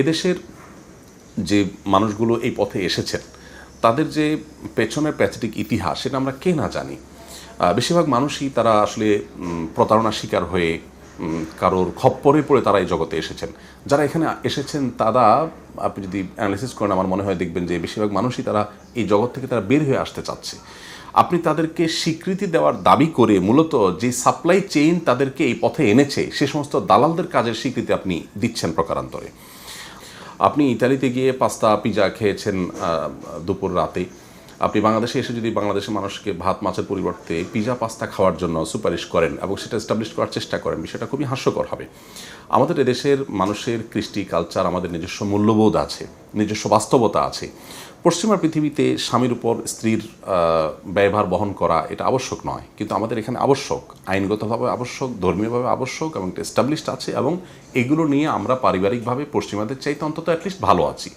এদেশের যে মানুষগুলো এই পথে এসেছেন, তাদের যে পেছনের প্যাথেটিক ইতিহাস সেটা আমরা কে না জানি। বেশিরভাগ মানুষই তারা আসলে প্রতারণার শিকার হয়ে কারোর খপ্পরে পড়ে তারা এই জগতে এসেছেন। যারা এখানে এসেছেন, তারা, আপনি যদি অ্যানালিসিস করেন, আমার মনে হয় দেখবেন যে বেশিরভাগ মানুষই তারা এই জগৎ থেকে তারা বের হয়ে আসতে চাচ্ছে। আপনি তাদেরকে স্বীকৃতি দেওয়ার দাবি করে মূলত যে সাপ্লাই চেইন তাদেরকে এই পথে এনেছে, সে সমস্ত দালালদের কাজের স্বীকৃতি আপনি দিচ্ছেন প্রকারান্তরে। আপনি ইতালিতে গিয়ে পাস্তা পিজা খেয়েছেন দুপুর রাতে আপনি বাংলাদেশে এসে যদি বাংলাদেশের মানুষকে ভাত, মাছের পরিবর্তে পিজা, পাস্তা খাওয়ার জন্য সুপারিশ করেন এবং সেটা এস্টাবলিশ করার চেষ্টা করেন, বিষয়টা খুবই হাস্যকর হবে। আমাদের এদেশের মানুষের কৃষ্টি কালচার আমাদের নিজস্ব মূল্যবোধ আছে, নিজস্ব বাস্তবতা আছে। পশ্চিমা পৃথিবীতে স্বামীর উপর স্ত্রীর ব্যয়ভার বহন করা এটা আবশ্যক নয়। কিন্তু আমাদের এখানে আবশ্যক, আইনগতভাবে আবশ্যক, ধর্মীয়ভাবে আবশ্যক এবং এস্টাবলিশড আছে এবং এগুলো নিয়ে আমরা পারিবারিকভাবে পশ্চিমাদের চাইতে অন্তত অ্যাটলিস্ট ভালো আছি।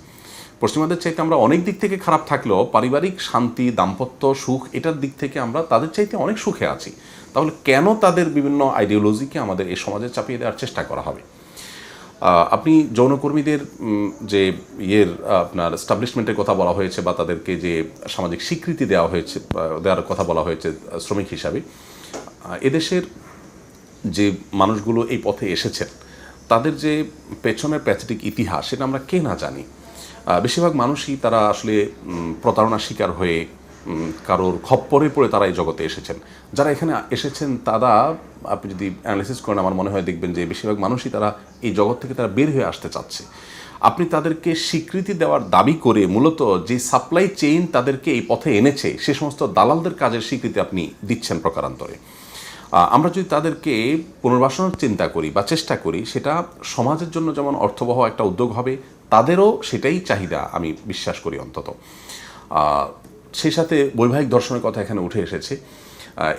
পশ্চিমাদের চাইতে আমরা অনেক দিক থেকে খারাপ থাকলেও পারিবারিক শান্তি, দাম্পত্য সুখ, এটার দিক থেকে আমরা তাদের চাইতে অনেক সুখে আছি। তাহলে কেন তাদের বিভিন্ন আইডিওলজিকে আমাদের এই সমাজে চাপিয়ে দেওয়ার চেষ্টা করা হবে? আপনি যৌনকর্মীদের যে ইয়ের আপনার স্টাবলিশমেন্টের কথা বলা হয়েছে বা তাদেরকে যে সামাজিক স্বীকৃতি দেওয়া হয়েছে দেওয়ার কথা বলা হয়েছে শ্রমিক হিসাবে এদেশের যে মানুষগুলো এই পথে এসেছেন, তাদের যে পেছনের প্যাথেটিক ইতিহাস, সেটা আমরা কে না জানি। বেশিরভাগ মানুষই তারা আসলে প্রতারণার শিকার হয়ে কারোর খপ্পরে পড়ে তারা এই জগতে এসেছেন। যারা এখানে এসেছেন, তারা, আপনি যদি অ্যানালিসিস করেন, আমার মনে হয় দেখবেন যে বেশিরভাগ মানুষই তারা এই জগৎ থেকে তারা বের হয়ে আসতে চাচ্ছে। আপনি তাদেরকে স্বীকৃতি দেওয়ার দাবি করে মূলত যে সাপ্লাই চেইন তাদেরকে এই পথে এনেছে, সে সমস্ত দালালদের কাজের স্বীকৃতি আপনি দিচ্ছেন প্রকারান্তরে। আমরা যদি তাদেরকে পুনর্বাসনের চিন্তা করি বা চেষ্টা করি, সেটা সমাজের জন্য যেমন অর্থবহ একটা উদ্যোগ হবে তাদেরও সেটাই চাহিদা, আমি বিশ্বাস করি অন্তত। সেই সাথে বৈবাহিক দর্শনের কথা এখানে উঠে এসেছে।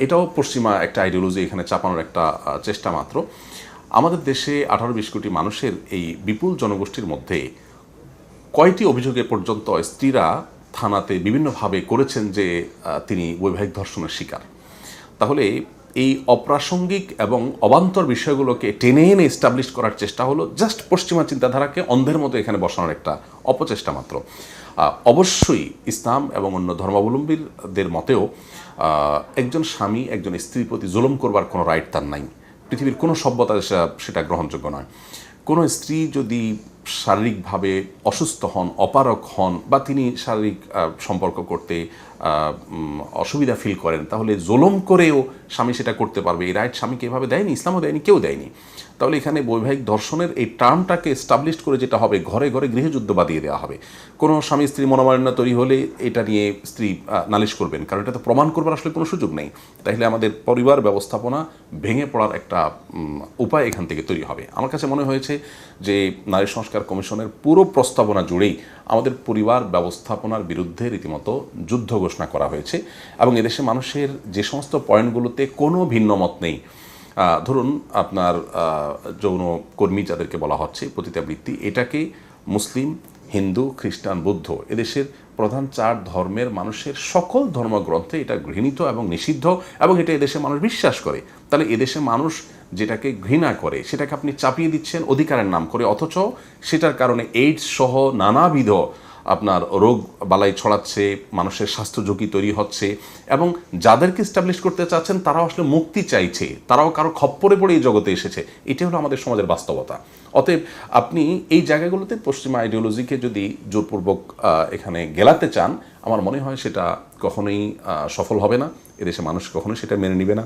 এটাও পশ্চিমা একটা আইডিওলজি এখানে চাপানোর একটা চেষ্টা মাত্র। আমাদের দেশে আঠারো বিশ কোটি মানুষের এই বিপুল জনগোষ্ঠীর মধ্যে কয়টি অভিযোগে পর্যন্ত স্ত্রীরা থানাতে বিভিন্নভাবে করেছেন যে তিনি বৈবাহিক ধর্ষণের শিকার। তাহলে এই অপ্রাসঙ্গিক এবং অবান্তর বিষয়গুলোকে টেনে এনে এস্টাবলিশ করার চেষ্টা হলো জাস্ট পশ্চিমা চিন্তাধারাকে অন্ধের মতো এখানে বসানোর একটা অপচেষ্টা মাত্র। অবশ্যই ইসলাম এবং অন্য ধর্মাবলম্বীদের মতেও একজন স্বামী, একজন স্ত্রীর প্রতি জুলুম করবার কোনো রাইট তার নাই। পৃথিবীর কোনো সভ্যতা সেটা গ্রহণযোগ্য নয়। কোনো স্ত্রী যদি শারীরিকভাবে অসুস্থ হন অপারক হন বা তিনি শারীরিক সম্পর্ক করতে অসুবিধা ফিল করেন, তাহলে জোলম করেও স্বামী সেটা করতে পারবে। এই রাইট স্বামীকে এভাবে দেয়নি, ইসলামও দেয়নি, কেউ দেয়নি। তাহলে এখানে বৈবাহিক দর্শনের এই টার্মটাকে এস্টাবলিশ করে যেটা হবে, ঘরে ঘরে গৃহযুদ্ধ বাদিয়ে দেওয়া হবে। কোনো স্বামী স্ত্রী মনোমালিন্য তৈরি হলে এটা নিয়ে স্ত্রী নালিশ করবেন, কারণ এটা তো প্রমাণ করবার আসলে কোনো সুযোগ নেই। তাহলে আমাদের পরিবার ব্যবস্থাপনা ভেঙে পড়ার একটা উপায় এখান থেকে তৈরি হবে। আমার কাছে মনে হয়েছে যে নারী সংস্কার কমিশনের পুরো প্রস্তাবনা জুড়েই আমাদের পরিবার ব্যবস্থাপনার বিরুদ্ধে রীতিমতো যুদ্ধ ঘোষণা করা হয়েছে এবং এদেশে মানুষের যে সমস্ত পয়েন্টগুলোতে কোনো ভিন্ন মত নেই ধরুন আপনার যৌন কর্মী যাদেরকে বলা হচ্ছে পতিতাবৃত্তি এটাকে মুসলিম, হিন্দু, খ্রিস্টান, বৌদ্ধ এদেশের প্রধান চার ধর্মের মানুষের সকল ধর্মগ্রন্থে এটা গৃহীত এবং নিষিদ্ধ এবং এটা এদেশে মানুষ বিশ্বাস করে। তাহলে এদেশে মানুষ যেটাকে ঘৃণা করে, সেটাকে আপনি চাপিয়ে দিচ্ছেন অধিকারের নাম করে, অথচ সেটার কারণে এইডস সহ নানাবিধ আপনার রোগ বালাই ছড়াচ্ছে, মানুষের স্বাস্থ্য ঝুঁকি তৈরি হচ্ছে, এবং যাদেরকে স্টাবলিশ করতে চাচ্ছেন, তারাও আসলে মুক্তি চাইছে, তারাও কারও খপ্পরে পড়ে এই জগতে এসেছে। এটাই হলো আমাদের সমাজের বাস্তবতা। অতএব আপনি এই জায়গাগুলোতে পশ্চিমা আইডিওলজিকে যদি জোরপূর্বক এখানে গেলাতে চান, আমার মনে হয় সেটা কখনোই সফল হবে না। এদেশে মানুষ কখনোই সেটা মেনে নেবে না।